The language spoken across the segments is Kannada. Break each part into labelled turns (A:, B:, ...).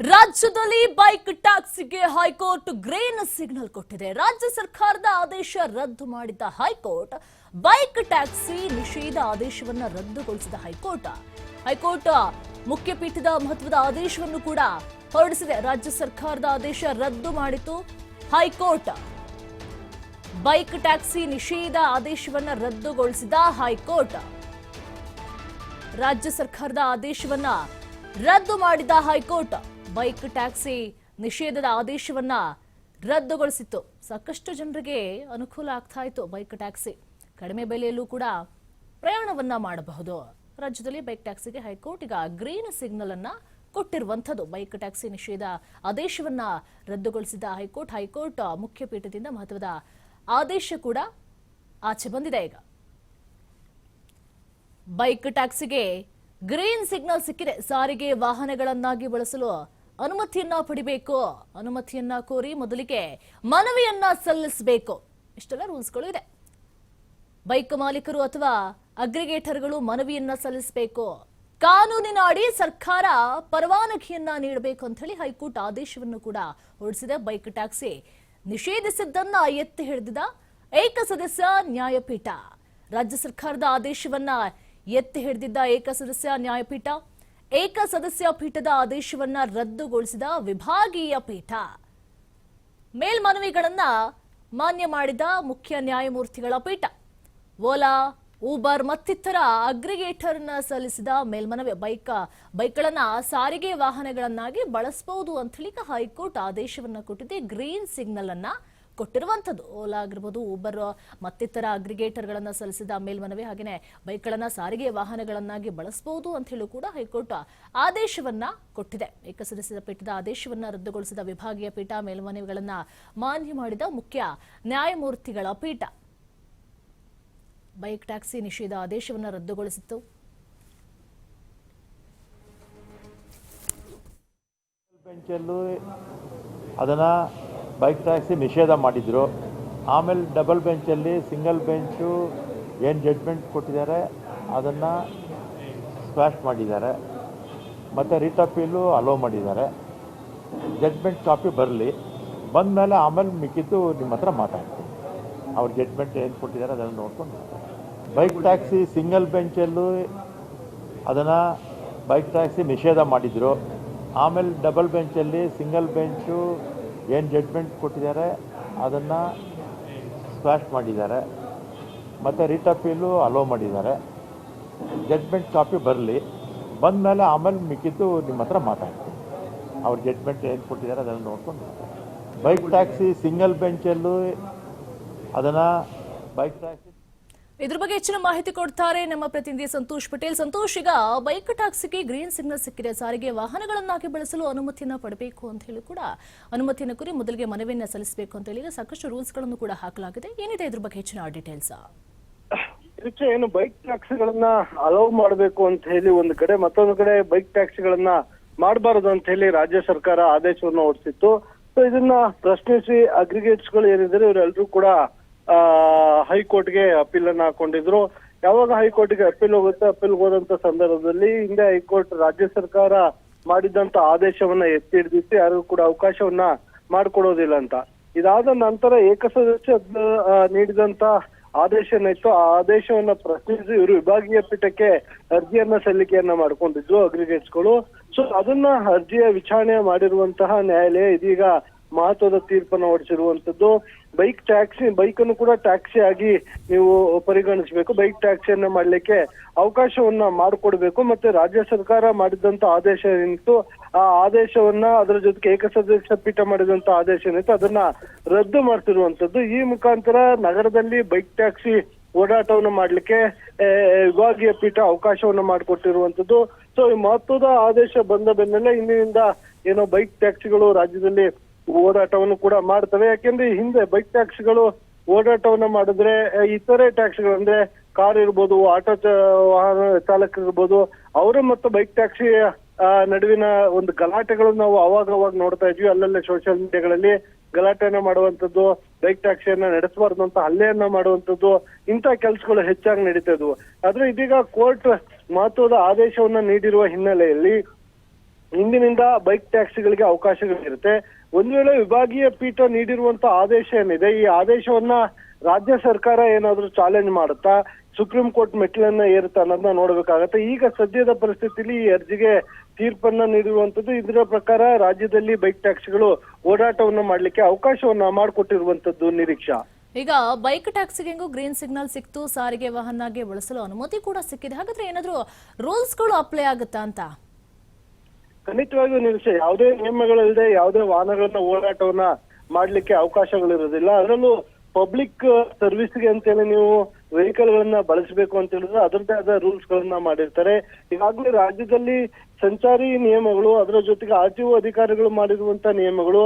A: ರಾಜ್ಯದಲ್ಲಿ ಬೈಕ್ ಟ್ಯಾಕ್ಸಿಗೆ ಹೈಕೋರ್ಟ್ ಗ್ರೀನ್ ಸಿಗ್ನಲ್ ಕೊಟ್ಟಿದೆ. ರಾಜ್ಯ ಸರ್ಕಾರದ ಆದೇಶ ರದ್ದು ಮಾಡಿದ ಹೈಕೋರ್ಟ್ ಬೈಕ್ ಟ್ಯಾಕ್ಸಿ ನಿಷೇಧ ಆದೇಶವನ್ನ ರದ್ದುಗೊಳಿಸಿದ ಹೈಕೋರ್ಟ್. ಹೈಕೋರ್ಟ್ ಮುಖ್ಯಪೀಠದ ಮಹತ್ವದ ಆದೇಶವನ್ನು ಕೂಡ ಹೊರಡಿಸಿದೆ. ರಾಜ್ಯ ಸರ್ಕಾರದ ಆದೇಶ ರದ್ದು ಮಾಡಿತು. ಹೈಕೋರ್ಟ್ ಬೈಕ್ ಟ್ಯಾಕ್ಸಿ ನಿಷೇಧ ಆದೇಶವನ್ನ ರದ್ದುಗೊಳಿಸಿದ ಹೈಕೋರ್ಟ್. ರಾಜ್ಯ ಸರ್ಕಾರದ ಆದೇಶವನ್ನ ರದ್ದು ಮಾಡಿದ ಹೈಕೋರ್ಟ್. ಬೈಕ್, ಟ್ಯಾಕ್ಸಿ ನಿಷೇಧದ ಆದೇಶವನ್ನ ರದ್ದುಗೊಳಿಸಿತ್ತು. ಸಾಕಷ್ಟು ಜನರಿಗೆ ಅನುಕೂಲ ಆಗ್ತಾ ಇತ್ತು ಬೈಕ್, ಟ್ಯಾಕ್ಸಿ. ಕಡಿಮೆ ಬೆಲೆಯಲ್ಲೂ ಕೂಡ ಪ್ರಯಾಣವನ್ನ ಮಾಡಬಹುದು. ರಾಜ್ಯದಲ್ಲಿ ಬೈಕ್, ಟ್ಯಾಕ್ಸಿಗೆ ಹೈಕೋರ್ಟ್ ಈಗ ಗ್ರೀನ್ ಸಿಗ್ನಲ್ ಅನ್ನ ಕೊಟ್ಟಿರುವಂಥದ್ದು. ಬೈಕ್, ಟ್ಯಾಕ್ಸಿ ನಿಷೇಧ ಆದೇಶವನ್ನ ರದ್ದುಗೊಳಿಸಿದ ಹೈಕೋರ್ಟ್. ಹೈಕೋರ್ಟ್ ಮುಖ್ಯ ಪೀಠದಿಂದ ಮಹತ್ವದ ಆದೇಶ ಕೂಡ ಆಚೆ ಬಂದಿದೆ ಈಗ. ಬೈಕ್, ಟ್ಯಾಕ್ಸಿಗೆ ಗ್ರೀನ್ ಸಿಗ್ನಲ್ ಸಿಕ್ಕಿದೆ. ಸಾರಿಗೆ ವಾಹನಗಳನ್ನಾಗಿ ಬಳಸಲು ಅನುಮತಿಯನ್ನ ಪಡಿಬೇಕು. ಅನುಮತಿಯನ್ನ ಕೋರಿ ಮೊದಲಿಗೆ ಮನವಿಯನ್ನ ಸಲ್ಲಿಸಬೇಕು. ಇಷ್ಟೆಲ್ಲ ರೂಲ್ಸ್ಗಳು ಇದೆ. ಬೈಕ್ ಮಾಲೀಕರು ಅಥವಾ ಅಗ್ರಿಗೇಟರ್ಗಳು ಮನವಿಯನ್ನ ಸಲ್ಲಿಸಬೇಕು. ಕಾನೂನಿನ ಅಡಿ ಸರ್ಕಾರ ಪರವಾನಗಿಯನ್ನ ನೀಡಬೇಕು ಅಂತ ಹೇಳಿ ಹೈಕೋರ್ಟ್ ಆದೇಶವನ್ನು ಕೂಡ ಹೊರಡಿಸಿದೆ. ಬೈಕ್ ಟ್ಯಾಕ್ಸಿ ನಿಷೇಧಿಸಿದ್ದನ್ನ ಎತ್ತಿ ಹಿಡಿದಿದ ಏಕಸದಸ್ಯ ನ್ಯಾಯಪೀಠ. ರಾಜ್ಯ ಸರ್ಕಾರದ ಆದೇಶವನ್ನ ಎತ್ತಿ ಹಿಡಿದಿದ್ದ ಏಕಸದಸ್ಯ ನ್ಯಾಯಪೀಠ ಏಕಸದಸ್ಯ ಪೀಠದ ಆದೇಶವನ್ನ ರದ್ದುಗೊಳಿಸಿದ ವಿಭಾಗೀಯ ಪೀಠ. ಮೇಲ್ಮನವಿಗಳನ್ನ ಮಾನ್ಯ ಮಾಡಿದ ಮುಖ್ಯ ನ್ಯಾಯಮೂರ್ತಿಗಳ ಪೀಠ. ಓಲಾ, ಊಬರ್ ಮತ್ತಿತರ ಅಗ್ರಿಗೇಟರ್ನ ಸಲ್ಲಿಸಿದ ಮೇಲ್ಮನವಿ ಬೈಕ್, ಬೈಕ್ಗಳನ್ನ ಸಾರಿಗೆ ವಾಹನಗಳನ್ನಾಗಿ ಬಳಸಬಹುದು ಅಂತ ಹೇಳಿಕ ಹೈಕೋರ್ಟ್ ಆದೇಶವನ್ನ ಕೊಟ್ಟಿದೆ, ಗ್ರೀನ್ ಸಿಗ್ನಲ್ ಅನ್ನ. ಕೊಟ್ಟಿರುವಂಥದ್ದು. ಓಲಾ ಆಗಿರ್ಬೋದು ಉಬರ್ ಮತ್ತಿತರ ಅಗ್ರಿಗೇಟರ್ಗಳನ್ನು ಸಲ್ಲಿಸಿದ ಮೇಲ್ಮನವಿ ಹಾಗೆಯೇ ಬೈಕ್ಗಳನ್ನು ಸಾರಿಗೆ ವಾಹನಗಳನ್ನಾಗಿ ಬಳಸಬಹುದು ಅಂತ ಹೇಳಿ ಕೂಡ ಹೈಕೋರ್ಟ್ ಆದೇಶವನ್ನ ಕೊಟ್ಟಿದೆ. ಏಕಸದಸ್ಯದ ಪೀಠದ ಆದೇಶವನ್ನ ರದ್ದುಗೊಳಿಸಿದ ವಿಭಾಗೀಯ ಪೀಠ ಮೇಲ್ಮನವಿಗಳನ್ನ ಮಾನ್ಯ ಮಾಡಿದ ಮುಖ್ಯ ನ್ಯಾಯಮೂರ್ತಿಗಳ ಪೀಠ. ಬೈಕ್ ಟ್ಯಾಕ್ಸಿ ನಿಷೇಧ ಆದೇಶವನ್ನು ರದ್ದುಗೊಳಿಸಿತ್ತು.
B: ಅದನ್ನು ಬೈಕ್ ಟ್ಯಾಕ್ಸಿ ನಿಷೇಧ ಮಾಡಿದರು. ಆಮೇಲೆ ಡಬಲ್ ಬೆಂಚಲ್ಲಿ ಸಿಂಗಲ್ ಬೆಂಚು ಏನು ಜಡ್ಜ್ಮೆಂಟ್ ಕೊಟ್ಟಿದ್ದಾರೆ, ಅದನ್ನು ಸ್ಕ್ವಾಶ್ ಮಾಡಿದ್ದಾರೆ. ಮತ್ತು ರಿಟ್ ಅಪೀಲು ಅಲೋ ಮಾಡಿದ್ದಾರೆ. ಜಡ್ಜ್ಮೆಂಟ್ ಕಾಪಿ ಬರಲಿ. ಬಂದಮೇಲೆ ಆಮೇಲೆ ಮಿಕ್ಕಿದ್ದು ನಿಮ್ಮ ಹತ್ರ ಮಾತಾಡ್ತೀನಿ. ಅವ್ರ ಜಡ್ಜ್ಮೆಂಟ್ ಏನು ಕೊಟ್ಟಿದ್ದಾರೆ ಅದನ್ನು ನೋಡ್ಕೊಂಡು ಬೈಕ್ ಟ್ಯಾಕ್ಸಿ ಸಿಂಗಲ್ ಬೆಂಚಲ್ಲೂ ಅದನ್ನು ಬೈಕ್ ಟ್ಯಾಕ್ಸಿ ನಿಷೇಧ ಮಾಡಿದರು. ಆಮೇಲೆ ಡಬಲ್ ಬೆಂಚಲ್ಲಿ ಸಿಂಗಲ್ ಬೆಂಚು ಏನು ಜಡ್ಮೆಂಟ್ ಕೊಟ್ಟಿದ್ದಾರೆ, ಅದನ್ನು ಸ್ಕ್ವಾಶ್ ಮಾಡಿದ್ದಾರೆ. ಮತ್ತು ರಿಟ್ ಅಪೀಲು ಅಲೋ ಮಾಡಿದ್ದಾರೆ. ಜಡ್ಮೆಂಟ್ ಕಾಪಿ ಬರಲಿ. ಬಂದಮೇಲೆ ಆಮೇಲೆ ಮಿಕ್ಕಿದ್ದು ನಿಮ್ಮ ಹತ್ರ ಮಾತಾಡ್ತೀನಿ. ಅವ್ರ ಜಡ್ಮೆಂಟ್ ಏನು ಕೊಟ್ಟಿದ್ದಾರೆ ಅದನ್ನು ನೋಡ್ಕೊಂಡು ಬೈಕ್ ಟ್ಯಾಕ್ಸಿ ಸಿಂಗಲ್ ಬೆಂಚಲ್ಲೂ ಅದನ್ನು ಬೈಕ್ ಟ್ಯಾಕ್ಸಿ
A: ಇದ್ರ ಬಗ್ಗೆ ಹೆಚ್ಚಿನ ಮಾಹಿತಿ ಕೊಡ್ತಾರೆ ನಮ್ಮ ಪ್ರತಿನಿಧಿ ಸಂತೋಷ್ ಪಟೇಲ್. ಸಂತೋಷ್, ಈಗ ಬೈಕ್ ಟ್ಯಾಕ್ಸಿಗೆ ಗ್ರೀನ್ ಸಿಗ್ನಲ್ ಸಿಕ್ಕಿದೆ. ಸಾರಿಗೆ ವಾಹನಗಳನ್ನಾಗಿ ಬಳಸಲು ಅನುಮತಿಯನ್ನ ಪಡಬೇಕು ಅಂತ ಹೇಳಿ ಕೂಡ ಅನುಮತಿಯನ್ನು ಕುರಿ ಮೊದಲಿಗೆ ಮನವಿಯನ್ನ ಸಲ್ಲಿಸಬೇಕು ಅಂತ ಹೇಳಿ ಸಾಕಷ್ಟು ರೂಲ್ಸ್ಗಳನ್ನು ಕೂಡ ಹಾಕಲಾಗಿದೆ. ಏನಿದೆ ಇದ್ರ ಬಗ್ಗೆ ಹೆಚ್ಚಿನ ಡೀಟೇಲ್ಸ್
C: ಇದಕ್ಕೆ ಏನು ಬೈಕ್ ಟ್ಯಾಕ್ಸಿಗಳನ್ನ ಅಲೌ ಮಾಡಬೇಕು ಅಂತ ಹೇಳಿ ಒಂದು ಕಡೆ, ಮತ್ತೊಂದು ಕಡೆ ಬೈಕ್ ಟ್ಯಾಕ್ಸಿಗಳನ್ನ ಮಾಡಬಾರದು ಅಂತ ಹೇಳಿ ರಾಜ್ಯ ಸರ್ಕಾರ ಆದೇಶವನ್ನು ಹೊರಡಿಸಿತ್ತು. ಸೊ ಇದನ್ನ ಪ್ರಶ್ನಿಸಿ ಅಗ್ರಿಗೇಟ್ಸ್ಗಳು ಏನಿದ್ದಾರೆ ಇವರೆಲ್ಲರೂ ಕೂಡ ಹೈಕೋರ್ಟ್ಗೆ ಅಪೀಲ್ ಅನ್ನ ಹಾಕೊಂಡಿದ್ರು. ಯಾವಾಗ ಹೈಕೋರ್ಟ್ಗೆ ಅಪೀಲ್ ಹೋಗುತ್ತೆ ಅಪೀಲ್ ಹೋದಂತ ಸಂದರ್ಭದಲ್ಲಿ ಹಿಂದೆ ಹೈಕೋರ್ಟ್ ರಾಜ್ಯ ಸರ್ಕಾರ ಮಾಡಿದಂತ ಆದೇಶವನ್ನ ಎತ್ತಿ ಹಿಡಿದಿತ್ತು ಯಾರಿಗೂ ಕೂಡ ಅವಕಾಶವನ್ನ ಮಾಡ್ಕೊಡೋದಿಲ್ಲ ಅಂತ. ಇದಾದ ನಂತರ ಏಕಸದಸ್ಯ ನೀಡಿದಂತ ಆದೇಶ ಏನಿತ್ತು ಆ ಆದೇಶವನ್ನ ಪ್ರಶ್ನಿಸಿ ಇವರು ವಿಭಾಗೀಯ ಪೀಠಕ್ಕೆ ಅರ್ಜಿಯನ್ನ ಸಲ್ಲಿಕೆಯನ್ನ ಮಾಡ್ಕೊಂಡಿದ್ರು ಅಗ್ರಿಗೇಟ್ಸ್ಗಳು. ಸೊ ಅದನ್ನ ಅರ್ಜಿಯ ವಿಚಾರಣೆ ಮಾಡಿರುವಂತಹ ನ್ಯಾಯಾಲಯ ಇದೀಗ ಮಹತ್ವದ ತೀರ್ಪನ್ನ ಹೊರಡಿಸಿರುವಂತದ್ದು ಬೈಕ್ ಟ್ಯಾಕ್ಸಿ ಬೈಕ್ ಅನ್ನು ಕೂಡ ಟ್ಯಾಕ್ಸಿ ಆಗಿ ನೀವು ಪರಿಗಣಿಸಬೇಕು. ಬೈಕ್ ಟ್ಯಾಕ್ಸಿಯನ್ನು ಮಾಡ್ಲಿಕ್ಕೆ ಅವಕಾಶವನ್ನ ಮಾಡಿಕೊಡ್ಬೇಕು. ಮತ್ತೆ ರಾಜ್ಯ ಸರ್ಕಾರ ಮಾಡಿದಂತ ಆದೇಶ ಏನಿತ್ತು, ಆ ಆದೇಶವನ್ನ ಅದರ ಜೊತೆಗೆ ಏಕಸದಸ್ಯ ಪೀಠ ಮಾಡಿದಂತ ಆದೇಶ ಏನಿತ್ತು, ಅದನ್ನ ರದ್ದು ಮಾಡ್ತಿರುವಂತದ್ದು. ಈ ಮುಖಾಂತರ ನಗರದಲ್ಲಿ ಬೈಕ್ ಟ್ಯಾಕ್ಸಿ ಓಡಾಟವನ್ನು ಮಾಡ್ಲಿಕ್ಕೆ ವಿಭಾಗೀಯ ಪೀಠ ಅವಕಾಶವನ್ನ ಮಾಡಿಕೊಟ್ಟಿರುವಂತದ್ದು. ಸೊ ಈ ಮಹತ್ವದ ಆದೇಶ ಬಂದ ಬೆನ್ನಲ್ಲೇ ಇಂದಿನಿಂದ ಏನೋ ಬೈಕ್ ಟ್ಯಾಕ್ಸಿಗಳು ರಾಜ್ಯದಲ್ಲಿ ಓಡಾಟವನ್ನು ಕೂಡ ಮಾಡ್ತವೆ. ಯಾಕೆಂದ್ರೆ ಹಿಂದೆ ಬೈಕ್ ಟ್ಯಾಕ್ಸಿಗಳು ಓಡಾಟವನ್ನ ಮಾಡಿದ್ರೆ ಇತರೆ ಟ್ಯಾಕ್ಸಿಗಳು ಅಂದ್ರೆ ಕಾರ್ ಇರ್ಬೋದು ಆಟೋ ವಾಹನ ಚಾಲಕ ಇರ್ಬೋದು, ಅವರು ಮತ್ತು ಬೈಕ್ ಟ್ಯಾಕ್ಸಿ ನಡುವಿನ ಒಂದು ಗಲಾಟೆಗಳು ನಾವು ಅವಾಗ ಅವಾಗ ನೋಡ್ತಾ ಇದ್ವಿ. ಅಲ್ಲಲ್ಲೇ ಸೋಷಿಯಲ್ ಮೀಡಿಯಾಗಳಲ್ಲಿ ಗಲಾಟೆಯನ್ನ ಮಾಡುವಂತದ್ದು ಬೈಕ್ ಟ್ಯಾಕ್ಸಿಯನ್ನ ನಡೆಸಬಾರ್ದು ಅಂತ ಹಲ್ಲೆಯನ್ನ ಮಾಡುವಂತದ್ದು ಇಂಥ ಕೆಲಸಗಳು ಹೆಚ್ಚಾಗಿ ನಡೀತಾ ಇದ್ವು. ಆದ್ರೆ ಇದೀಗ ಕೋರ್ಟ್ ಮಹತ್ವದ ಆದೇಶವನ್ನ ನೀಡಿರುವ ಹಿನ್ನೆಲೆಯಲ್ಲಿ ಇಂದಿನಿಂದ ಬೈಕ್ ಟ್ಯಾಕ್ಸಿಗಳಿಗೆ ಅವಕಾಶಗಳಿರುತ್ತೆ. ಒಂದು ವೇಳೆ ವಿಭಾಗೀಯ ಪೀಠ ನೀಡಿರುವಂತ ಆದೇಶ ಏನಿದೆ, ಈ ಆದೇಶವನ್ನ ರಾಜ್ಯ ಸರ್ಕಾರ ಏನಾದ್ರೂ ಚಾಲೆಂಜ್ ಮಾಡುತ್ತಾ? ಸುಪ್ರೀಂ ಕೋರ್ಟ್ ಮೆಟ್ಟಿಲನ್ನ ಏರುತ್ತಾ ಅನ್ನೋದನ್ನ ನೋಡಬೇಕಾಗತ್ತೆ. ಈಗ ಸದ್ಯದ ಪರಿಸ್ಥಿತಿಲಿ ಈ ಅರ್ಜಿಗೆ ತೀರ್ಪನ್ನ ನೀಡಿರುವಂತದ್ದು ಇದರ ಪ್ರಕಾರ ರಾಜ್ಯದಲ್ಲಿ ಬೈಕ್ ಟ್ಯಾಕ್ಸಿಗಳು ಓಡಾಟವನ್ನ ಮಾಡ್ಲಿಕ್ಕೆ ಅವಕಾಶವನ್ನ ಮಾಡಿಕೊಟ್ಟಿರುವಂತದ್ದು ನಿರೀಕ್ಷಾ.
A: ಈಗ ಬೈಕ್ ಟ್ಯಾಕ್ಸಿಗೆಂಗೂ ಗ್ರೀನ್ ಸಿಗ್ನಲ್ ಸಿಕ್ತು, ಸಾರಿಗೆ ವಾಹನಗೆ ಬಳಸಲು ಅನುಮತಿ ಕೂಡ ಸಿಕ್ಕಿದೆ. ಹಾಗಾದ್ರೆ ಏನಾದ್ರೂ ರೂಲ್ಸ್ಗಳು ಅಪ್ಲೈ ಆಗುತ್ತಾ ಅಂತ?
C: ಖಂಡಿತವಾಗಿಯೂ ನಿಲ್ಲಿಸಿ. ಯಾವುದೇ ನಿಯಮಗಳಿಲ್ಲದೆ ಯಾವುದೇ ವಾಹನಗಳನ್ನ ಓಡಾಟವನ್ನ ಮಾಡ್ಲಿಕ್ಕೆ ಅವಕಾಶಗಳಿರೋದಿಲ್ಲ ಅದರಲ್ಲೂ ಪಬ್ಲಿಕ್ ಸರ್ವಿಸ್ಗೆ ಅಂತೇಳಿ ನೀವು ವೆಹಿಕಲ್ ಗಳನ್ನ ಬಳಸಬೇಕು ಅಂತ ಹೇಳಿದ್ರೆ ಅದರದ್ದೇ ಆದ ರೂಲ್ಸ್ ಗಳನ್ನ ಮಾಡಿರ್ತಾರೆ. ಈಗಾಗಲೇ ರಾಜ್ಯದಲ್ಲಿ ಸಂಚಾರಿ ನಿಯಮಗಳು, ಅದರ ಜೊತೆಗೆ ಆರ್ ಟಿ ಅಧಿಕಾರಿಗಳು ಮಾಡಿರುವಂತ ನಿಯಮಗಳು,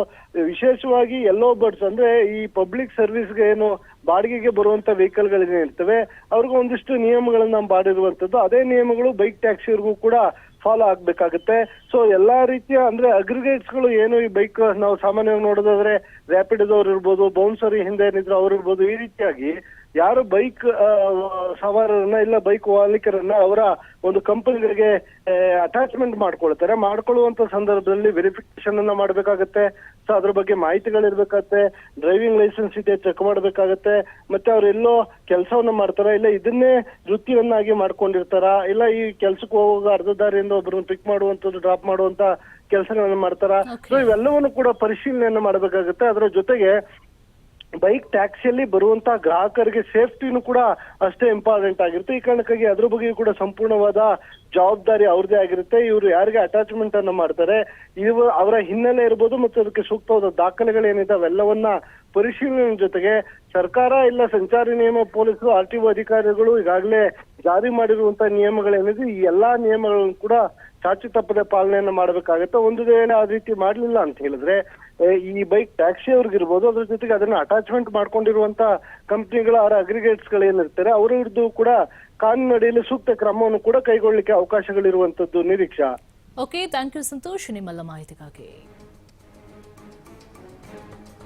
C: ವಿಶೇಷವಾಗಿ ಎಲ್ಲೋ ಬರ್ಡ್ಸ್ ಅಂದ್ರೆ ಈ ಪಬ್ಲಿಕ್ ಸರ್ವಿಸ್ಗೆ ಏನು ಬಾಡಿಗೆಗೆ ಬರುವಂತ ವೆಹಿಕಲ್ ಇರ್ತವೆ ಅವ್ರಿಗೆ ಒಂದಿಷ್ಟು ನಿಯಮಗಳನ್ನ ಮಾಡಿರುವಂತದ್ದು. ಅದೇ ನಿಯಮಗಳು ಬೈಕ್ ಟ್ಯಾಕ್ಸಿಯವ್ರಿಗೂ ಕೂಡ ಫಾಲೋ ಆಗ್ಬೇಕಾಗುತ್ತೆ. ಸೊ ಎಲ್ಲಾ ರೀತಿಯ ಅಂದ್ರೆ ಅಗ್ರಿಗೇಟ್ಸ್ಗಳು ಏನು ಈ ಬೈಕ್ ನಾವು ಸಾಮಾನ್ಯವಾಗಿ ನೋಡೋದಾದ್ರೆ ರ್ಯಾಪಿಡ್ ಅವ್ರು ಇರ್ಬೋದು ಬೌನ್ಸರ್ ಹಿಂದೆ ಏನಿದ್ರು ಅವ್ರು ಇರ್ಬೋದು, ಈ ರೀತಿಯಾಗಿ ಯಾರು ಬೈಕ್ ಸವಾರರನ್ನ ಇಲ್ಲ ಬೈಕ್ ಮಾಲೀಕರನ್ನ ಅವರ ಒಂದು ಕಂಪನಿಗಳಿಗೆ ಅಟ್ಯಾಚ್ಮೆಂಟ್ ಮಾಡ್ಕೊಳ್ತಾರೆ. ಮಾಡ್ಕೊಳ್ಳುವಂತ ಸಂದರ್ಭದಲ್ಲಿ ವೆರಿಫಿಕೇಶನ್ ಅನ್ನ ಮಾಡ್ಬೇಕಾಗತ್ತೆ. ಸೊ ಅದ್ರ ಬಗ್ಗೆ ಮಾಹಿತಿಗಳಿರ್ಬೇಕಾಗತ್ತೆ. ಡ್ರೈವಿಂಗ್ ಲೈಸೆನ್ಸ್ ಇದೆ ಚೆಕ್ ಮಾಡ್ಬೇಕಾಗತ್ತೆ. ಮತ್ತೆ ಅವ್ರು ಎಲ್ಲೋ ಕೆಲಸವನ್ನ ಮಾಡ್ತಾರ ಇಲ್ಲ ಇದನ್ನೇ ವೃತ್ತಿಯನ್ನಾಗಿ ಮಾಡ್ಕೊಂಡಿರ್ತಾರ ಇಲ್ಲ ಈ ಕೆಲ್ಸಕ್ಕೆ ಹೋಗುವಾಗ ಅರ್ಧ ದಾರಿಯಿಂದ ಒಬ್ಬರನ್ನ ಪಿಕ್ ಮಾಡುವಂತದ್ದು ಡ್ರಾಪ್ ಮಾಡುವಂತ ಕೆಲಸಗಳನ್ನ ಮಾಡ್ತಾರ. ಸೊ ಇವೆಲ್ಲವನ್ನು ಕೂಡ ಪರಿಶೀಲನೆಯನ್ನ ಮಾಡ್ಬೇಕಾಗತ್ತೆ. ಅದರ ಜೊತೆಗೆ ಬೈಕ್ ಟ್ಯಾಕ್ಸಿಯಲ್ಲಿ ಬರುವಂತ ಗ್ರಾಹಕರಿಗೆ ಸೇಫ್ಟಿನೂ ಕೂಡ ಅಷ್ಟೇ ಇಂಪಾರ್ಟೆಂಟ್ ಆಗಿರುತ್ತೆ. ಈ ಕಾರಣಕ್ಕಾಗಿ ಅದ್ರ ಬಗ್ಗೆ ಕೂಡ ಸಂಪೂರ್ಣವಾದ ಜವಾಬ್ದಾರಿ ಅವ್ರದೇ ಆಗಿರುತ್ತೆ. ಇವರು ಯಾರಿಗೆ ಅಟ್ಯಾಚ್ಮೆಂಟ್ ಅನ್ನ ಮಾಡ್ತಾರೆ, ಇವ ಅವರ ಹಿನ್ನೆಲೆ ಇರ್ಬೋದು ಮತ್ತು ಅದಕ್ಕೆ ಸೂಕ್ತವಾದ ದಾಖಲೆಗಳೇನಿದೆ ಅವೆಲ್ಲವನ್ನ ಪರಿಶೀಲನೆ ಜೊತೆಗೆ ಸರ್ಕಾರ ಇಲ್ಲ ಸಂಚಾರಿ ನಿಯಮ ಪೊಲೀಸರು ಆರ್ ಟಿ ಅಧಿಕಾರಿಗಳು ಈಗಾಗಲೇ ಜಾರಿ ಮಾಡಿರುವಂತ ನಿಯಮಗಳೇನಿದೆ, ಈ ಎಲ್ಲಾ ನಿಯಮಗಳನ್ನು ಕೂಡ ಚಾಚು ತಪ್ಪದೆ ಪಾಲನೆಯನ್ನು ಮಾಡಬೇಕಾಗತ್ತೆ. ಒಂದು ವೇಳೆ ಆ ರೀತಿ ಮಾಡಲಿಲ್ಲ ಅಂತ ಹೇಳಿದ್ರೆ ಈ ಬೈಕ್ ಟ್ಯಾಕ್ಸಿ ಅವ್ರಿಗಿರ್ಬೋದು ಅದ್ರ ಜೊತೆಗೆ ಅದನ್ನ ಅಟ್ಯಾಚ್ಮೆಂಟ್ ಮಾಡ್ಕೊಂಡಿರುವಂತ ಕಂಪ್ನಿಗಳ ಅವರ ಅಗ್ರಿಗೇಟ್ಸ್ ಗಳೇನಿರ್ತಾರೆ ಅವರ ವಿರುದ್ಧ ಕೂಡ ಕಾನೂನು ಅಡಿಯಲ್ಲಿ ಸೂಕ್ತ ಕ್ರಮವನ್ನು ಕೂಡ ಕೈಗೊಳ್ಳಲಿಕ್ಕೆ ಅವಕಾಶಗಳಿರುವಂತದ್ದು Niriksha.
A: Okay thank you Santosh ನಿಮ್ಮೆಲ್ಲ ಮಾಹಿತಿಗಾಗಿ.